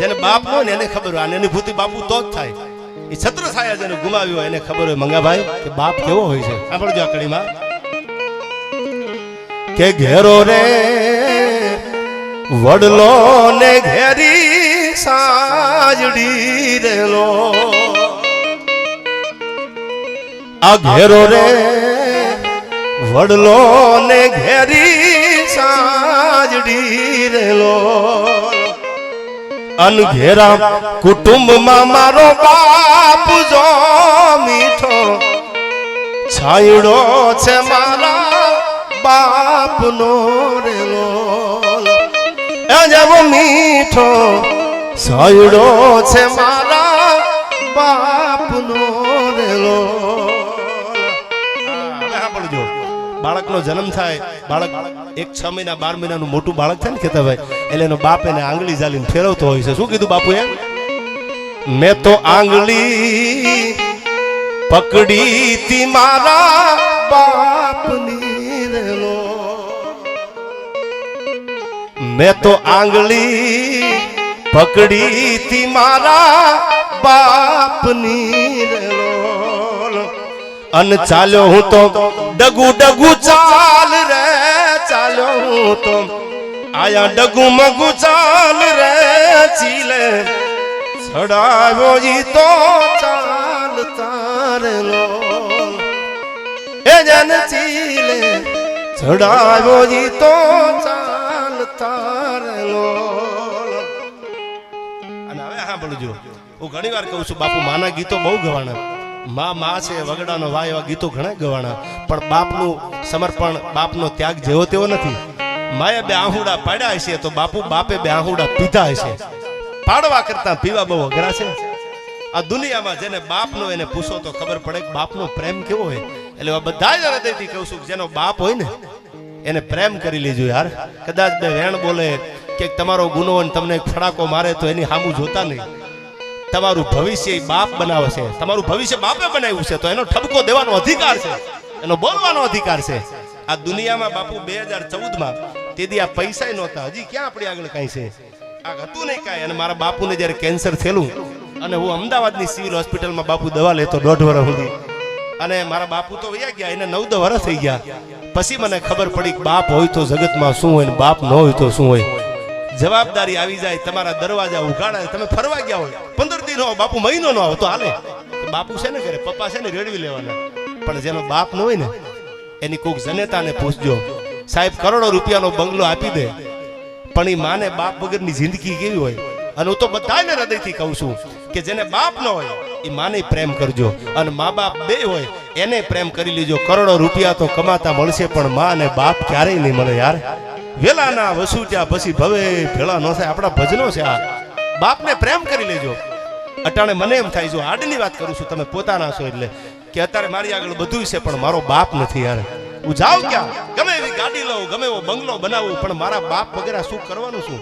જેને બાપ હોય ને એને ખબર હોય આની અનુભૂતિ બાપુ તો જ થાય. એ છત્ર છાયા જેને ગુમાવ્યો એને ખબર હોય મંગાભાઈ કે બાપ કેવો હોય છે? સાંભળજો આકડીમાં. કે ઘેરો રે, વડલો ને ઘેરી સાજડી રેલો આ ઘેરો રે, વડલો ને ઘેરી સાજડી રેલો અનઘેરા કુટુંબમાં મારો બાપ જો મીઠો, છાયડો છે મારા બાપનો રેલો એ જેવો મીઠો, છાયડો છે મારા બાળકનો જન્મ થાય, બાળક એક છ મહિના, બાર મહિનાનું મોટું બાળક થાય ને ખેતાભાઈ એટલે એનો બાપ એને આંગળી જાલીને ફેરવતો હોય છે. શું કીધું બાપુએ? મેં તો આંગળી પકડી તી મારા બાપની મેં તો આંગળી પકડી તી મારા બાપની રેલો. અન ચાલ્યો હું તો ડગુ ડગુ ચાલ રે, ચાલ્યો હું તો. આયા ડગુ મગુ ચાલ રે, ચીલે. છડાવ્યો ઈ તો ચાલ તારનો. એ જન ચીલે છડાવ્યો ઈ તો ચાલ તારનો. અને હવે સાંભળજો હું ઘણી કહું છું, બાપુ, માના ગીતો બહુ ગવાના મા મા છે, વગડાનો વાય એવા ગીતો ઘણા ગવાના પણ બાપનું સમર્પણ, બાપનો ત્યાગ જેવો તેવો નથી. માએ બે આહુડા પાડ્યા છે તો બાપુ બાપે બે આહુડા પીધા છે પાડવા કરતા પીવા બહુ અઘરા છે. આ દુનિયામાં જેને બાપનો એને પૂછો તો ખબર પડે કે બાપનો પ્રેમ કેવો હોય. એટલે આ બધા જ હૃદયથી કહું છું જેનો બાપ હોય ને, એને પ્રેમ કરી લેજો યાર. કદાચ બે વેણ બોલે કે તમારો ગુનો અને તમને ફડાકો મારે તો એની સામું જોતા નહીં. તમારું ભવિષ્ય બાપ બનાવે છે. તમારું ભવિષ્ય બાપે બનાવ્યું છે. તો એનો ઠપકો દેવાનો અધિકાર છે. એનો બોલવાનો અધિકાર છે. આ દુનિયામાં બાપુ બે હજાર ચૌદમાં તેથી આ પૈસા નહોતા. હજી ક્યાં આપણે આગળ કાંઈ છે? આ હતું નહીં કાંઈ. અને મારા બાપુને જ્યારે કેન્સર થયેલું અને હું અમદાવાદની સિવિલ હોસ્પિટલમાં બાપુ દવા લેતો દોઢ વર્ષ સુધી. અને મારા બાપુ તો વયા ગયા. એને નવ દસ વર્ષ થઈ ગયા. પછી મને ખબર પડી કે બાપ હોય તો જગતમાં શું હોય ને બાપ ન હોય તો શું હોય. જવાબદારી આવી જાય, તમારા દરવાજા ઉઘાડા તમે ફરવા ગયા હોય, પંદર દિન હો, બાપુ મહિનો નો તો હાલે. બાપુ છે ને ઘરે, પપ્પા છે ને રેડવી લેવાના. પણ જેનો બાપ ન હોય ને, એની કોઈક જનેતાને પૂછજો, સાહેબ, કરોડો રૂપિયાનો બંગલો આપી દે, પણ એ માને બાપ વગરની જિંદગી કેવી હોય? અને હું તો બધાને હૃદયથી કહું છું કે જેને બાપ ન હોય, એ માને પ્રેમ કરજો. અને મા બાપ બે હોય, એને પ્રેમ કરી લેજો. કરોડો રૂપિયા તો કમાતા મળશે, પણ મા અને બાપ ક્યારેય નહીં મળે યાર. વેલા ના વસૂટ્યા પછી ભવે, ભેળા ન થાય, આપણા ભજનો છે આ. બાપને પ્રેમ કરી લેજો. અટાણે મને એમ થાય, જો આડની વાત કરું છું, તમે પોતાના છો એટલે કે અત્યારે મારી આગળ બધું છે, પણ મારો બાપ નથી યાર. હું જાઉં ક્યાં? ગમે એવી ગાડી લઉં, ગમે એવો બંગલો બનાવું, પણ મારા બાપ વગેરે શું કરવાનું શું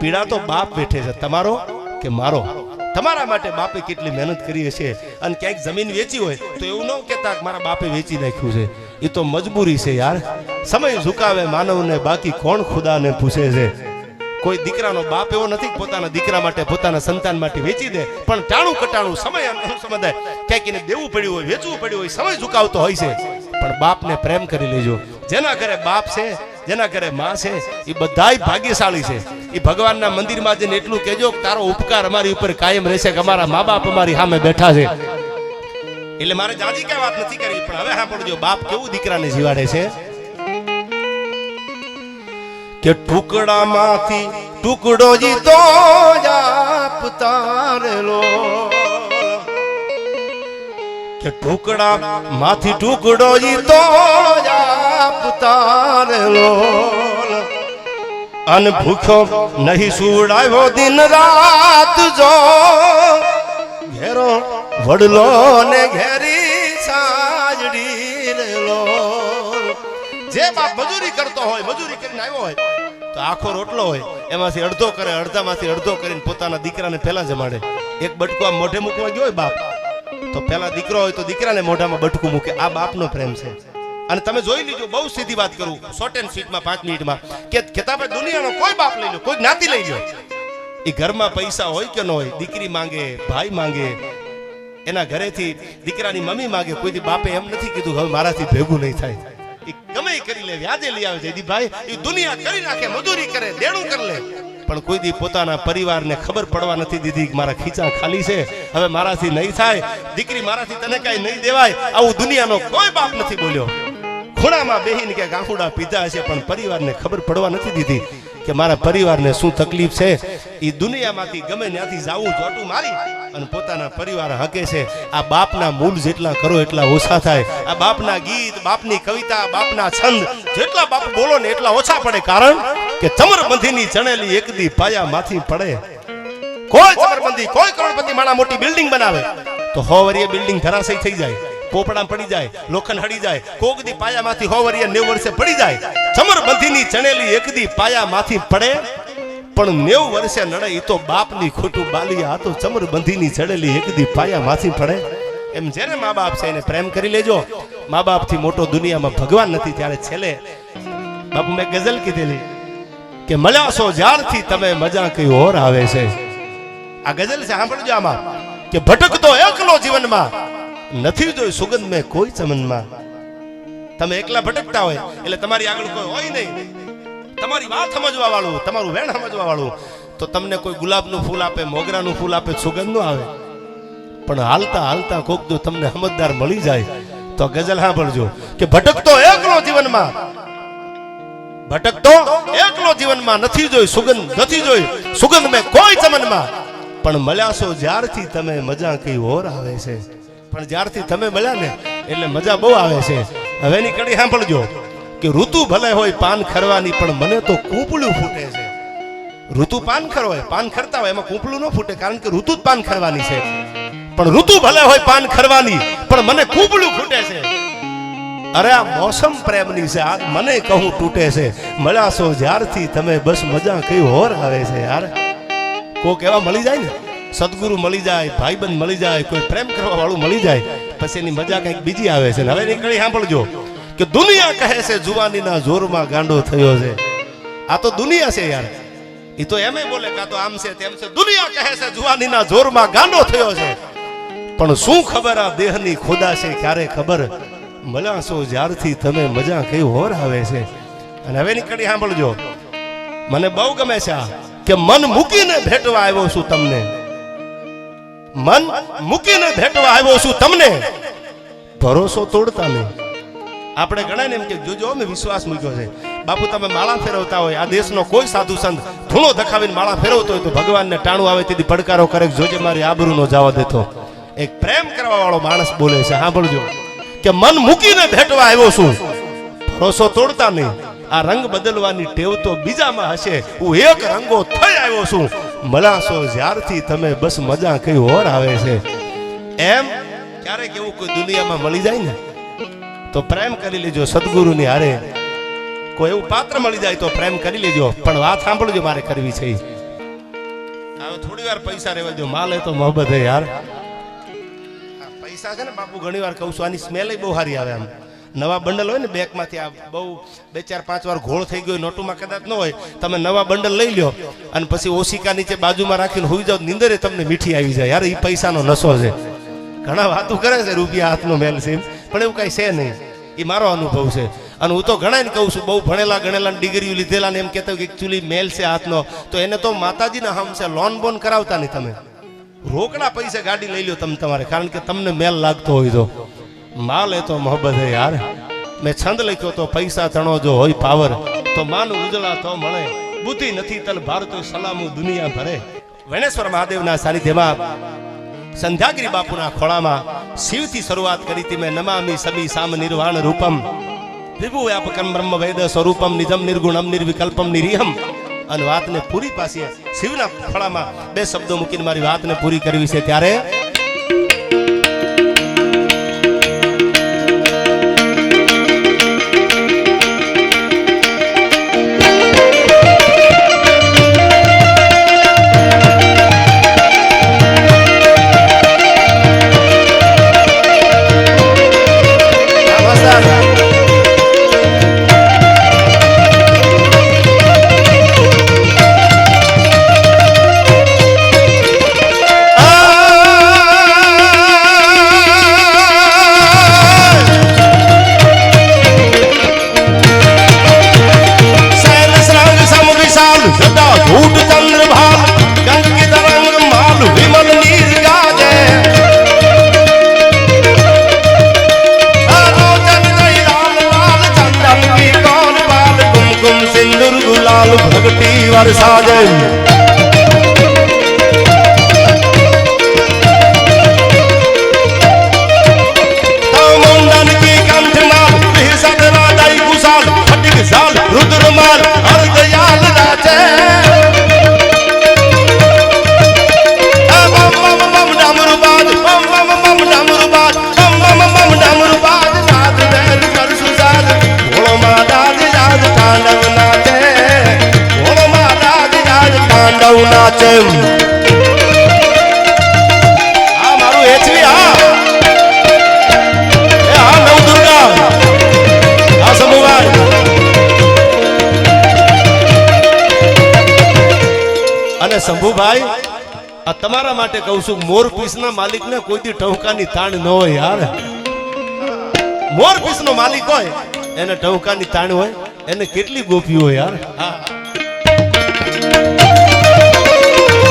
પીડા તો બાપ બેઠે છે. તમારો કે મારો? તમારા માટે બાપે કેટલી મહેનત કરી હશે? અને ક્યાંક જમીન વેચી હોય, તો એવું ન કહેતા મારા બાપે વેચી નાખ્યું છે. એ તો મજબૂરી છે યાર. સમય ઝુકાવે માનવને બાકી કોણ ખુદાને પૂછે છે? કોઈ દીકરાનો બાપ એવો નથી પોતાના દીકરા માટે, પોતાના સંતાન માટે વેચી દે, પણ ટાણું કટાણું સમય સમજાય ક્યાંક એને દેવું પડ્યું હોય, વેચવું પડ્યું હોય, સમય ઝુકાવતો હોય છે. પણ બાપને પ્રેમ કરી લેજો. જેના ઘરે બાપ છે, જેના ઘરે માં છે એ બધાય ભાગ્યશાળી છે. એ ભગવાનના મંદિરમાં જઈને એટલું કહેજો તારો ઉપકાર અમારી ઉપર કાયમ રહેશે કે અમારા મા બાપ અમારી સામે બેઠા છે. એટલે મારે જાજી કઈ વાત નથી કરવી, પણ હવે સાંભળજો, બાપ કેવું દીકરાને જીવાડે છે? કે ટુકડામાંથી ટુકડો જીતો આપતારેલો તારેલો. કે ટુકડા માંથી ટુકડો જીતો આપતારેલો તારેલો. અન ભૂખ્યો નહીં સુડાવ્યો દિન રાત જો. ઘેરો વડલો ને ઘેરી જે બાપ મજૂરી કરતો હોય, મજૂરી કરીને આવ્યો હોય, તો આખો રોટલો હોય. એમાંથી અડધો કરે, અડધામાંથી અડધો કરીને પોતાના દીકરાને પહેલા જમાડે એક બટકું આ મોઢે મૂકવા ગયો હોય બાપ. તો પહેલા દીકરો હોય તો દીકરાને મોઢામાં બટકું મૂકે. આ બાપનો પ્રેમ છે. અને તમે જોઈ લીજો, બહુ સીધી વાત કરું. શોર્ટ એન્ડ સ્વીટમાં પાંચ મિનિટમાં. કે ખેતાભાઈ દુનિયાનો કોઈ બાપ લઈ લો કોઈ જ્ઞાતિ લઈ લો એ ઘરમાં પૈસા હોય કે ન હોય, દીકરી માંગે, ભાઈ માંગે, એના ઘરેથી દીકરાની મમ્મી માંગે, કોઈથી બાપે એમ નથી કીધું, હવે મારાથી ભેગું નહીં થાય. એ ગમે કરી લે, વ્યાજે લઈ આવે જયદીપભાઈ એ દુનિયા કરી નાખે, મજૂરી કરે, દેણું કરી લે. પણ કોઈ દી પોતાના પરિવારને ખબર પડવા નથી દીધી મારા ખીચા ખાલી છે. હવે મારાથી નહીં થાય, દીકરી મારાથી તને કાંઈ નહીં દેવાય, આવું દુનિયાનો કોઈ બાપ નથી બોલ્યો. ખૂણામાં બેહીને કે ગાંફુડા પીધા છે પણ પરિવારને ખબર પડવા નથી દીધી. કે મારા પરિવારને શું તકલીફ છે? એ દુનિયામાંથી ગમે ત્યાંથી જાવું જોટું મારી અને પોતાના પરિવાર હકે છે. આ બાપના મૂળ જેટલા કરો એટલા ઓછા થાય. આ બાપના ગીત, બાપની કવિતા, બાપના છંદ, જેટલા બાપ બોલો ને એટલા ઓછા પડે. કારણ કે ચમરબંધીની ચણેલી એકદી પાયામાંથી પડે. કોઈ ચમરબંધી, કોઈ કરોડપતિ માણા મોટી બિલ્ડિંગ બનાવે. તો હોવરીએ બિલ્ડિંગ ધરાશય થઈ જાય. પોપડા પડી જાય, લોખંડ હડી જાય કોક દી પાયામાંથી હો વરીએ નેવ વર્ષે પડી જાય. ચમરબંધીની ચણેલી એક દી પાયામાંથી પડે, પણ નેવ વર્ષે નડે એ તો બાપની ખોટું બાલી આ તો ચમરબંધીની ચડેલી એક દી પાયામાંથી પડે. એમ જેને મા બાપ છે એને પ્રેમ કરી લેજો. મા બાપથી મોટો દુનિયામાં ભગવાન નથી, ત્યારે છેલ્લે બાપુ મેં ગઝલ કીધેલી કે મળ્યા છો જ્યારથી તમે મજા કઈ ઓર આવે છે. આ ગઝલ છે, સાંભળજો આમાં, કે ભટકતો એકલો જીવનમાં નથી જોઈ સુગંધ મેં કોઈ ચમનમાં તમે એકલા ભટકતા હોય, એટલે તમારી આગળ કોઈ હોય નહીં. તમારી વાત સમજવા વાળું તમારું વેણ સમજવા વાળું તો તમને કોઈ ગુલાબનું ફૂલ આપે, મોગરાનું ફૂલ આપે, સુગંધ ન આવે. પણ હાલતા હાલતા કોક જો તમને સમજદાર મળી જાય, તો ગઝલ સાંભળજો કે ભટકતો એકલો જીવનમાં. ભટકતો એકલો જીવનમાં નથી જોઈ સુગંધ, નથી જોઈ સુગંધ મેં કોઈ ચમનમાં પણ મળ્યા છો જ્યારથી તમે મજા કઈ ઓર આવે છે. પણ જ્યારથી તમે મળ્યા ને, એટલે મજા બહુ આવે છે. હવે એની કડી સાંભળજો કે ઋતુ ભલે હોય પાન ખરવાની, પણ મને તો કૂપળું ફૂટે છે. ઋતુ પાન ખરવાય, પાન ખરતા હોય એમાં કૂપળું ન ફૂટે, કારણ કે ઋતુ જ પાન ખરવાની છે. પણ ઋતુ ભલે હોય પાન ખરવાની, પણ મને કૂપળું ફૂટે છે. અરે આ મોસમ પ્રેમની છે, આ મને કહું તૂટે છે. મળ્યા છો જ્યારથી તમે બસ મજા કઈ હોર આવે છે યાર. કોક એવા મળી જાય ને સદગુરુ મળી જાય, ભાઈબંધ મળી જાય, કોઈ પ્રેમ કરવા વાળું મળી જાય, પછી એની મજા કંઈક બીજી આવે છે. હવે નીકળી સાંભળજો કે દુનિયા કહે છે, જુવાનીના જોરમાં ગાંડો થયો છે. આ તો દુનિયા છે યાર. એ તો એમે બોલે કા તો આમ છે, તેમ છે. દુનિયા કહે છે, જુવાનીના જોરમાં ગાંડો થયો છે. પણ શું ખબર આ દેહની ખોદા છે, ક્યારે ખબર? મળ્યા છો જ્યારથી તમે મજા કઈ હોર આવે છે. અને હવે નીકળી સાંભળજો. મને બહુ ગમે છે આ, કે મન મૂકીને ભેટવા આવ્યો છું તમને. મન મૂકીને ભેટવા આવ્યો છું તમને. ભરોસો તોડતા નહીં. આપણે ગણાય ને એમ કે, જોજો, અમે વિશ્વાસ મૂક્યો છે. બાપુ, તમે માળા ફેરવતા હોય, આ દેશનો કોઈ સાધુ સંત ધૂણો દખાવીને માળા ફેરવતો હોય તો ભગવાનને ટાણું આવે, તેથી પડકારો કરે જોજે, મારી આબરૂ નો જવા દેતો એક પ્રેમ કરવા વાળો માણસ બોલે છે, સાંભળજો. કે મન મૂકીને ભેટવા આવ્યો છું. ભરોસો તોડતા નહીં. આ રંગ બદલવાની ટેવ તો બીજામાં હશે. હું એક રંગો થઈ આવ્યો છું. મળાશો જ્યારથી તમે બસ મજા કઈ ઓર આવે છે. એમ? ક્યારેક એવું કોઈ દુનિયામાં મળી જાય ને, તો પ્રેમ કરી લેજો સદગુરુની હારે. કોઈ એવું પાત્ર મળી જાય તો પ્રેમ કરી લેજો, પણ વાત સાંભળજો મારે કરવી છે. હવે થોડી વાર પૈસા રહેવા દો માલ તો મોહબત હે યાર. પૈસા છે ને બાપુ, ઘણી વાર કહું છું, આની સ્મેલ બહુ સારી આવે આમ. નવા બંડલ હોય ને બેગમાંથી આ બહુ બે ચાર પાંચ વાર ઘોળ થઈ ગયો, નોટોમાં કદાચ ન હોય, તમે નવા બંડલ લઈ લ્યો અને પછી ઓશિકા નીચે બાજુમાં રાખીને હોઈ જાઓ, નીંદરે તમને મીઠી આવી જાય. યાર એ પૈસાનો નશો છે. ઘણા વાતો કરે છે, રૂપિયા હાથનો મેલ છે. પણ એવું કાંઈ છે નહીં. એ મારો અનુભવ છે. અને હું તો ઘણા ને કહું છું, બહુ ભણેલા ગણેલા ડિગ્રીઓ લીધેલા ને એમ કહેતા કે એકચ્યુઅલી મેલ છે હાથનો. તો એને તો માતાજીના છે, લોન બોન કરાવતા નહીં તમે. રોકડા પૈસે ગાડી લઈ લો તમે તમારે, કારણ કે તમને મેલ લાગતો હોય તો. માલ એ તો મોહબ્બત હે યાર. મેં છંદ લખ્યો તો પૈસા તણો જો હોય પાવર, તો માન ઉજળા તો મળે. બુદ્ધિ નથી તલ ભારતો સલામુ દુનિયા ભરે. વેણેશ્વર મહાદેવના સાનિધ્યમાં સંધ્યાગીરી બાપુના ખોળામાં શિવથી શરૂઆત કરી હતી મેં નમામી સબી સામ નિર્વાણ રૂપમ. વિભુ વ્યાપકમ બ્રહ્મ વેદ સ્વરૂપમ નિજમ નિર્ગુણમ નિર્વિકલ્પમ નિરીહમ. અને વાતને પૂરી પાસે શિવના ખોળામાં બે શબ્દો મૂકીને મારી વાતને પૂરી કરવી છે ત્યારે ભગતી વરસાદ શંભુભાઈ, આ તમારા માટે કહું છું, મોર માલિક ને કોઈ દી ટહુકાની તાણ ન હોય યાર. મોર પીસનો માલિક હોય, એને ટહુકાની તાણ હોય, એને કેટલી ગોપીઓ યાર. હા.